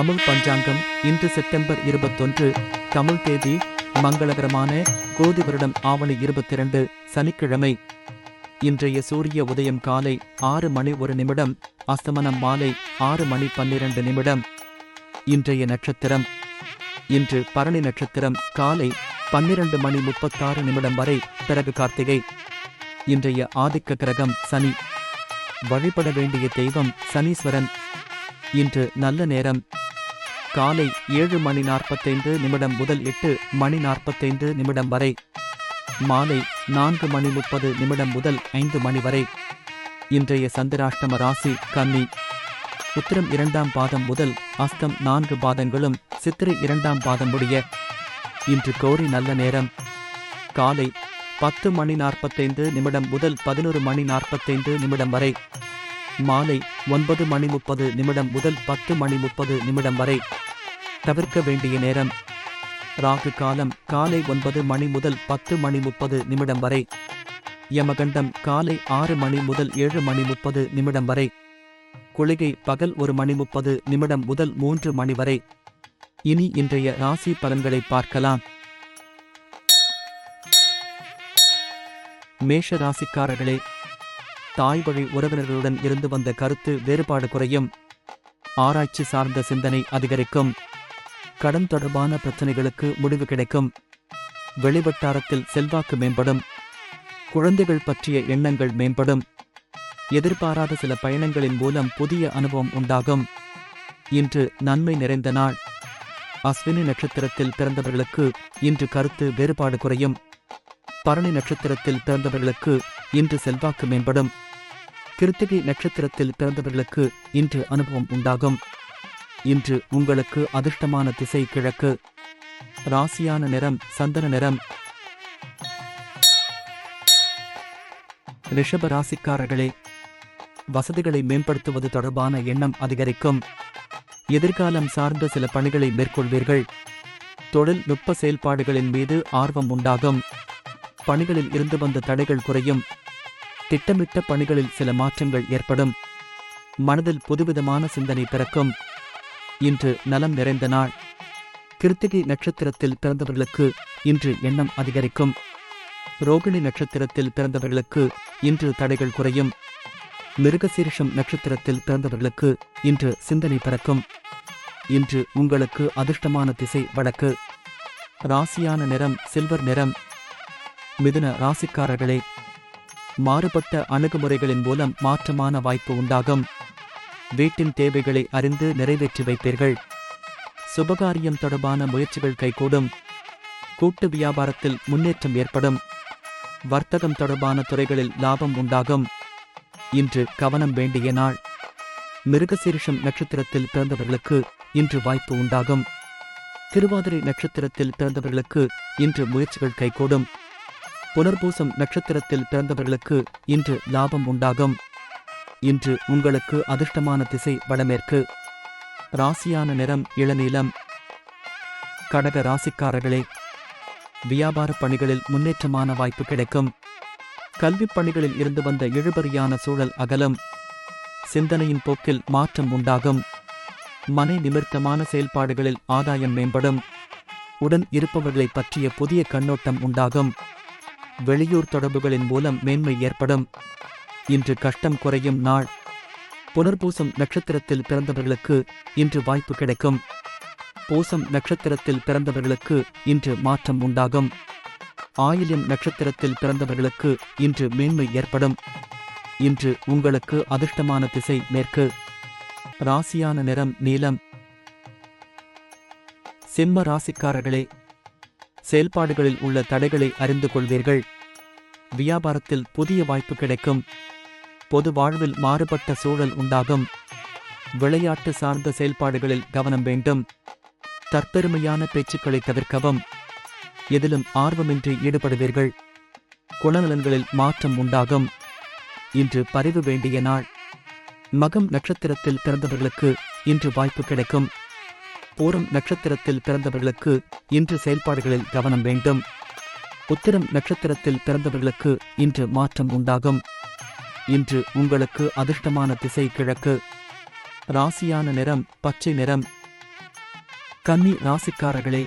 தமிழ் பஞ்சாங்கம் இன்று செப்டம்பர் இருபத்தொன்று தமிழ் தேதி மங்களகரமான கோதி வருடம் ஆவணி இருபத்தி இரண்டு சனிக்கிழமை. இன்றைய சூரிய உதயம் காலை ஆறு மணி ஒரு நிமிடம் அஸ்தமனம் மாலை ஆறு மணி பன்னிரண்டு நிமிடம். இன்றைய நட்சத்திரம் இன்று பரணி நட்சத்திரம் காலை பன்னிரண்டு மணி முப்பத்தாறு நிமிடம் வரை பிறகு கார்த்திகை. இன்றைய ஆதிக்க கிரகம் சனி. வழிபட வேண்டிய தெய்வம் சனீஸ்வரன். இன்று நல்ல நேரம் காலை ஏழு மணி நாற்பத்தைந்து நிமிடம் முதல் எட்டு மணி நாற்பத்தைந்து நிமிடம் வரை. மாலை நான்கு மணி முப்பது நிமிடம் முதல் ஐந்து மணி வரை. இன்றைய சந்திராஷ்டம ராசி கன்னி. உத்திரம் இரண்டாம் பாதம் முதல் அஸ்தம் நான்கு பாதங்களும் சித்திரை இரண்டாம் பாதம் முடிய இன்று கோரி நல்ல நேரம். காலை பத்து மணி நாற்பத்தைந்து நிமிடம் முதல் பதினொரு மணி நாற்பத்தைந்து நிமிடம் வரை. மாலை ஒன்பது மணி முப்பது நிமிடம் முதல் பத்து மணி முப்பது நிமிடம் வரை. தவிர்க்க வேண்டிய நேரம். ராகு காலம் காலை ஒன்பது மணி முதல் பத்து மணி முப்பது நிமிடம் வரை. யமகண்டம் காலை ஆறு மணி முதல் ஏழு மணி முப்பது நிமிடம் வரை. குளிகை பகல் ஒரு மணி முப்பது நிமிடம் முதல் மூன்று மணி வரை. இனி இன்றைய ராசி பலன்களை பார்க்கலாம். மேஷ ராசிக்காரர்களே தாய் வழி உறவினர்களுடன் இருந்து வந்த கருத்து வேறுபாடு குறையும். ஆராய்ச்சி சார்ந்த சிந்தனை அதிகரிக்கும். கடன் தொடர்பான பிரச்சனைகளுக்கு முடிவு கிடைக்கும். வெளிவட்டாரத்தில் செல்வாக்கு மேம்படும். குழந்தைகள் பற்றிய எண்ணங்கள் மேம்படும். எதிர்பாராத சில பயணங்களின் மூலம் புதிய அனுபவம் உண்டாகும். இன்று நன்மை நிறைந்த நாள். அஸ்வினி நட்சத்திரத்தில் பிறந்தவர்களுக்கு இன்று கருத்து வேறுபாடு குறையும். பரணி நட்சத்திரத்தில் பிறந்தவர்களுக்கு இன்று செல்வாக்கு மேம்படும். கிருத்திகை நட்சத்திரத்தில் பிறந்தவர்களுக்கு இன்று அனுபவம் உண்டாகும். இன்று உங்களுக்கு அதிர்ஷ்டமான திசை கிழக்கு. ராசியான நிறம் சந்தன நிறம். ரிஷப ராசிக்காரர்களே வசதிகளை மேம்படுத்துவது தொடர்பான எண்ணம் அதிகரிக்கும். எதிர்காலம் சார்ந்த சில பணிகளை மேற்கொள்வீர்கள். தொழில்நுட்ப செயல்பாடுகளின் மீது ஆர்வம் உண்டாகும். பணிகளில் இருந்து வந்த தடைகள் குறையும். திட்டமிட்ட பணிகளில் சில மாற்றங்கள் ஏற்படும். மனதில் புதுவிதமான சிந்தனை பிறக்கும். இன்று நலம் நிறைந்த நாள். கிருத்திகை நட்சத்திரத்தில் பிறந்தவர்களுக்கு இன்று எண்ணம் அதிகரிக்கும். ரோகிணி நட்சத்திரத்தில் பிறந்தவர்களுக்கு இன்று தடைகள் குறையும். மிருகசீரிஷம் நட்சத்திரத்தில் பிறந்தவர்களுக்கு இன்று சிந்தனை பிறக்கும். இன்று உங்களுக்கு அதிர்ஷ்டமான திசை வடக்கு. ராசியான நிறம் சில்வர் நிறம். மிதுன ராசிக்காரர்களே மாறுபட்ட அணுகுமுறைகளின் மூலம் மாற்றமான வாய்ப்பு உண்டாகும். வீட்டின் தேவைகளை அறிந்து நிறைவேற்றி வைப்பீர்கள். சுபகாரியம் தொடர்பான முயற்சிகள் கைகூடும். கூட்டு வியாபாரத்தில் முன்னேற்றம் ஏற்படும். வர்த்தகம் தொடர்பான துறைகளில் லாபம் உண்டாகும். இன்று கவனம் வேண்டிய நாள். மிருகசீரிஷம் நட்சத்திரத்தில் பிறந்தவர்களுக்கு இன்று வாய்ப்பு உண்டாகும். திருவாதிரை நட்சத்திரத்தில் பிறந்தவர்களுக்கு இன்று முயற்சிகள் கைகூடும். புனர்பூசம் நட்சத்திரத்தில் பிறந்தவர்களுக்கு இன்று லாபம் உண்டாகும். இன்று உங்களுக்கு அதிர்ஷ்டமான திசை வடமேற்கு. ராசியான நிறம் இளநீலம். கடக ராசிக்காரர்களே வியாபார பணிகளில் முன்னேற்றமான வாய்ப்பு கிடைக்கும். கல்விப் பணிகளில் இருந்து வந்த இழுபறியான சூழல் அகலம். சிந்தனையின் போக்கில் மாற்றம் உண்டாகும். மனை நிமிர்த்தமான செயல்பாடுகளில் ஆதாயம் மேம்படும். உடன் இருப்பவர்களை பற்றிய புதிய கண்ணோட்டம் உண்டாகும். வெளியூர் தொடர்புகளின் மூலம் மேன்மை ஏற்படும். இன்று கஷ்டம் குறையும் நாள். புனர்பூசம் நட்சத்திரத்தில் பிறந்தவர்களுக்கு இன்று வாய்ப்பு கிடைக்கும். பூசம் நட்சத்திரத்தில் பிறந்தவர்களுக்கு இன்று மாற்றம் உண்டாகும். ஆயிலின் நட்சத்திரத்தில் பிறந்தவர்களுக்கு இன்று மேன்மை ஏற்படும். இன்று உங்களுக்கு அதிர்ஷ்டமான திசை மேற்கு. ராசியான நிறம் நீலம். சிம்ம ராசிக்காரர்களே செயல்பாடுகளில் உள்ள தடைகளை அறிந்து கொள்வீர்கள். வியாபாரத்தில் புதிய வாய்ப்பு கிடைக்கும். பொது வாழ்வில் மாறுபட்ட சூழல் உண்டாகும். விளையாட்டு சார்ந்த செயல்பாடுகளில் கவனம் வேண்டும். தற்பெருமையான பேச்சுக்களை தவிர்க்கவும். எதிலும் ஆர்வமின்றி ஈடுபடுவீர்கள். குணநலன்களில் மாற்றம் உண்டாகும். இன்று பரிவு வேண்டிய நாள். மகம் நட்சத்திரத்தில் பிறந்தவர்களுக்கு இன்று வாய்ப்பு கிடைக்கும். பூரம் நட்சத்திரத்தில் பிறந்தவர்களுக்கு இன்று செயல்பாடுகளில் கவனம் வேண்டும். உத்திரம் நட்சத்திரத்தில் பிறந்தவர்களுக்கு இன்று மாற்றம் உண்டாகும். இன்று உங்களுக்கு அதிர்ஷ்டமான திசை கிழக்கு. ராசியான நிறம் பச்சை நிறம். கன்னி ராசிக்காரர்களே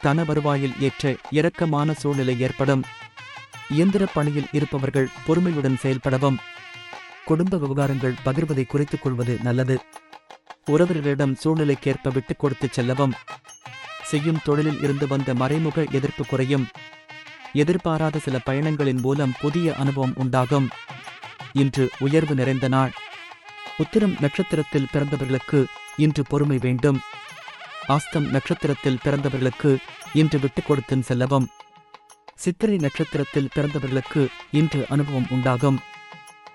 தன வருவாயில் ஏற்ற இரக்கமான சூழ்நிலை ஏற்படும். இயந்திர பணியில் இருப்பவர்கள் பொறுமையுடன் செயல்படவும். குடும்ப விவகாரங்கள் பகிர்வதை குறைத்துக் கொள்வது நல்லது. உறவினர்களிடம் சூழ்நிலைக்கேற்ப விட்டுக் கொடுத்துச் செல்லவும். செய்யும் தொழிலில் இருந்து வந்த மறைமுக எதிர்ப்பு குறையும். எதிர்பாராத சில பயணங்களின் மூலம் புதிய அனுபவம் உண்டாகும். இன்று உயர்வு நிறைந்த நாள். உத்திரம் நட்சத்திரத்தில் பிறந்தவர்களுக்கு இன்று பொறுமை வேண்டும். ஆஸ்தம் நட்சத்திரத்தில் பிறந்தவர்களுக்கு இன்று விட்டுக் கொடுத்தும் செல்லவும். சித்திரை நட்சத்திரத்தில் பிறந்தவர்களுக்கு இன்று அனுபவம் உண்டாகும்.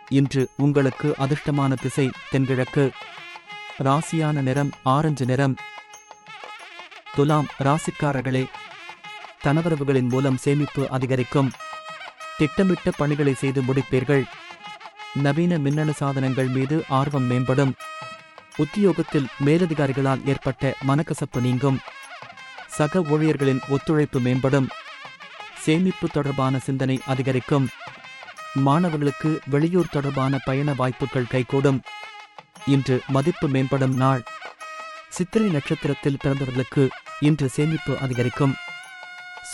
இன்று உங்களுக்கு அதிர்ஷ்டமான திசை தென்கிழக்கு. ராசியான நிறம் ஆரஞ்சு நிறம். துலாம் ராசிக்காரர்களே தனவரவுகளின் மூலம் சேமிப்பு அதிகரிக்கும். திட்டமிட்ட பணிகளை செய்து முடிப்பீர்கள். நவீன மின்னணு சாதனங்கள் மீது ஆர்வம் மேம்படும். உத்தியோகத்தில் மேலதிகாரிகளால் ஏற்பட்ட மனக்கசப்பு நீங்கும். சக ஊழியர்களின் ஒத்துழைப்பு மேம்படும். சேமிப்பு தொடர்பான சிந்தனை அதிகரிக்கும். மாணவர்களுக்கு வெளியூர் தொடர்பான பயண வாய்ப்புகள் கைகூடும். இன்று மதிப்பு மேம்படும் நாள். சித்திரை நட்சத்திரத்தில் பிறந்தவர்களுக்கு இன்று சேமிப்பு அதிகரிக்கும்.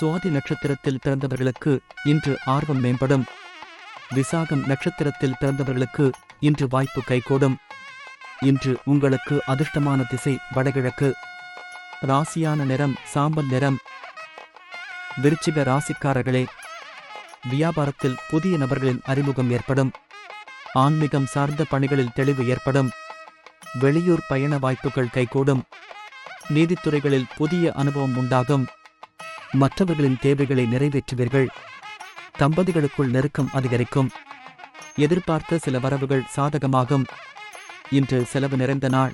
சுவாதி நட்சத்திரத்தில் பிறந்தவர்களுக்கு இன்று ஆர்வம் மேம்படும். விசாகம் நட்சத்திரத்தில் பிறந்தவர்களுக்கு இன்று வாய்ப்பு கைகூடும். இன்று உங்களுக்கு அதிர்ஷ்டமான திசை வடகிழக்கு. ராசியான நிறம் சாம்பல் நிறம். விருச்சிக ராசிக்காரர்களே வியாபாரத்தில் புதிய நபர்களின் அறிமுகம் ஏற்படும். ஆன்மீகம் சார்ந்த பணிகளில் தெளிவு ஏற்படும். வெளியூர் பயண வாய்ப்புகள் கைகூடும். நீதித்துறைகளில் புதிய அனுபவம் உண்டாகும். மற்றவர்களின் தேவைகளை நிறைவேற்றுவீர்கள். தம்பதிகளுக்குள் நெருக்கம் அதிகரிக்கும். எதிர்பார்த்த சில வரவுகள் சாதகமாகும். இன்று செலவு நிறைந்த நாள்.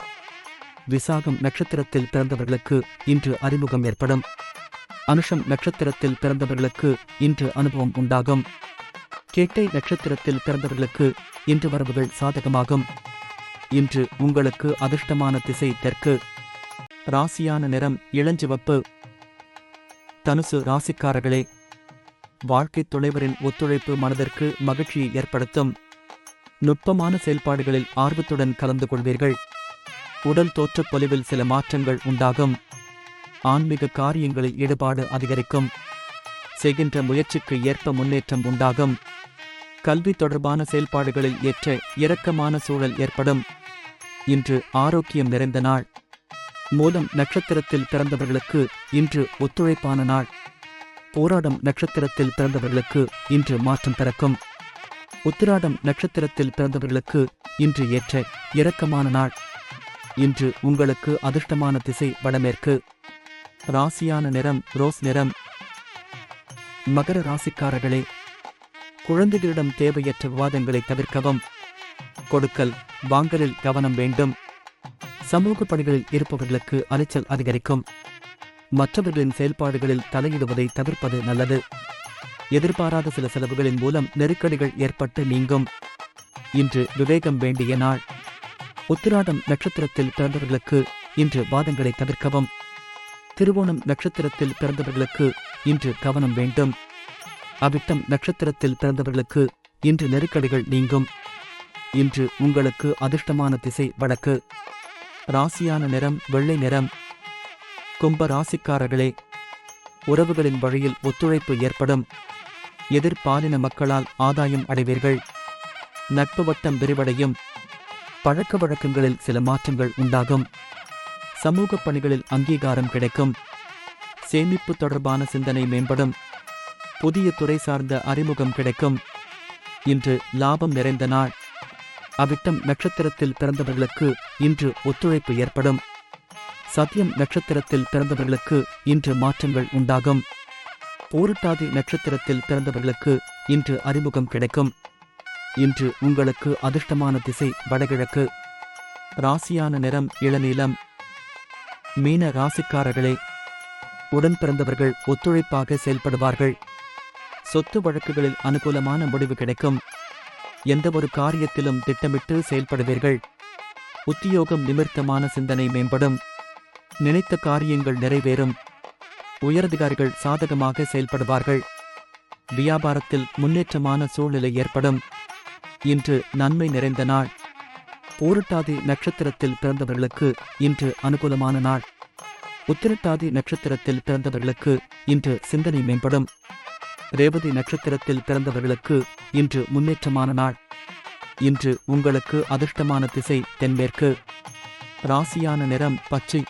விசாகம் நட்சத்திரத்தில் பிறந்தவர்களுக்கு இன்று அறிமுகம் ஏற்படும். அனுஷம் நட்சத்திரத்தில் பிறந்தவர்களுக்கு இன்று அனுபவம் உண்டாகும். கேட்டை நட்சத்திரத்தில் பிறந்தவர்களுக்கு இன்று வரவுகள் சாதகமாகும். இன்று உங்களுக்கு அதிர்ஷ்டமான திசை தெற்கு. ராசியான நிறம் இளஞ்சிவப்பு. தனுசு ராசிக்காரர்களே வாழ்க்கை துணைவரின் ஒத்துழைப்பு மனதிற்கு மகிழ்ச்சியை ஏற்படுத்தும். நுட்பமான செயல்பாடுகளில் ஆர்வத்துடன் கலந்து கொள்வீர்கள். உடல் தோற்றப் பொலிவில் சில மாற்றங்கள் உண்டாகும். ஆன்மீக காரியங்களில் ஈடுபாடு அதிகரிக்கும். செய்கின்ற முயற்சிக்கு ஏற்ப முன்னேற்றம் உண்டாகும். கல்வி தொடர்பான செயல்பாடுகளில் ஏற்ற இரக்கமான சூழல் ஏற்படும். இன்று ஆரோக்கியம் நிறைந்த நாள். மூலம் நட்சத்திரத்தில் பிறந்தவர்களுக்கு இன்று ஒத்துழைப்பான நாள். போராடம் நட்சத்திரத்தில் பிறந்தவர்களுக்கு இன்று மாற்றம் பிறக்கும். உத்திராடம் நட்சத்திரத்தில் பிறந்தவர்களுக்கு இன்று ஏற்ற இரக்கமான நாள். இன்று உங்களுக்கு அதிர்ஷ்டமான திசை வடமேற்கு. ராசியான நிறம் ரோஸ் நிறம். மகர ராசிக்காரர்களே குழந்தைகளிடம் தேவையற்ற விவாதங்களை தவிர்க்கவும். கொடுக்கல் வாங்கலில் கவனம் வேண்டும். சமூக பணிகளில் இருப்பவர்களுக்கு அலைச்சல் அதிகரிக்கும். மற்றவர்களின் செயல்பாடுகளில் தலையிடுவதை தவிர்ப்பது நல்லது. எதிர்பாராத சில செலவுகளின் மூலம் நெருக்கடிகள் ஏற்பட்டு நீங்கும். இன்று விவேகம் வேண்டிய நாள். உத்திராடம் நட்சத்திரத்தில் பிறந்தவர்களுக்கு இன்று வாதங்களை தவிர்க்கவும். திருவோணம் நட்சத்திரத்தில் பிறந்தவர்களுக்கு இன்று கவனம் வேண்டும். அவிட்டம் நட்சத்திரத்தில் பிறந்தவர்களுக்கு இன்று நெருக்கடிகள் நீங்கும். இன்று உங்களுக்கு அதிர்ஷ்டமான திசை வழக்கு ராசியான நிறம் வெள்ளை நிறம் கும்ப ராசிக்காரர்களே உறவுகளின் வழியில் ஒத்துழைப்பு ஏற்படும். எதிர்பாலின மக்களால் ஆதாயம் அடைவீர்கள். நட்பு வட்டம் விரிவடையும். பழக்க வழக்கங்களில் சில மாற்றங்கள் உண்டாகும். சமூக பணிகளில் அங்கீகாரம் கிடைக்கும். சேமிப்பு தொடர்பான சிந்தனை மேம்படும். புதிய துறை சார்ந்த அறிமுகம் கிடைக்கும். இன்று லாபம் நிறைந்த நாள். அவிட்டம் நட்சத்திரத்தில் பிறந்தவர்களுக்கு இன்று ஒத்துழைப்பு ஏற்படும். சத்தியம் நட்சத்திரத்தில் பிறந்தவர்களுக்கு இன்று மாற்றங்கள் உண்டாகும். பூரட்டாதி நட்சத்திரத்தில் பிறந்தவர்களுக்கு இன்று அறிமுகம் கிடைக்கும். இன்று உங்களுக்கு அதிர்ஷ்டமான திசை வடகிழக்கு. ராசியான நிறம் இளநீலம். மீன ராசிக்காரர்களே உடன் பிறந்தவர்கள் ஒத்துழைப்பாக செயல்படுவார்கள். சொத்து வழக்குகளில் அனுகூலமான முடிவு கிடைக்கும். எந்தவொரு காரியத்திலும் திட்டமிட்டு செயல்படுவீர்கள். உத்தியோகம் நிமிர்த்தமான சிந்தனை மேம்படும். நினைத்த காரியங்கள் நிறைவேறும். உயரதிகாரிகள் சாதகமாக செயல்படுவார்கள். வியாபாரத்தில் முன்னேற்றமான சூழ்நிலை ஏற்படும். இன்று நன்மை நிறைந்த நாள். பூரட்டாதி நட்சத்திரத்தில் பிறந்தவர்களுக்கு இன்று அனுகூலமான நாள். உத்திரட்டாதி நட்சத்திரத்தில் பிறந்தவர்களுக்கு இன்று சிந்தனை மேம்படும். ரேவதி நட்சத்திரத்தில் பிறந்தவர்களுக்கு இன்று முன்னேற்றமான நாள். இன்று உங்களுக்கு அதிர்ஷ்டமான திசை தென்மேற்கு. ராசியான நிறம் பச்சை.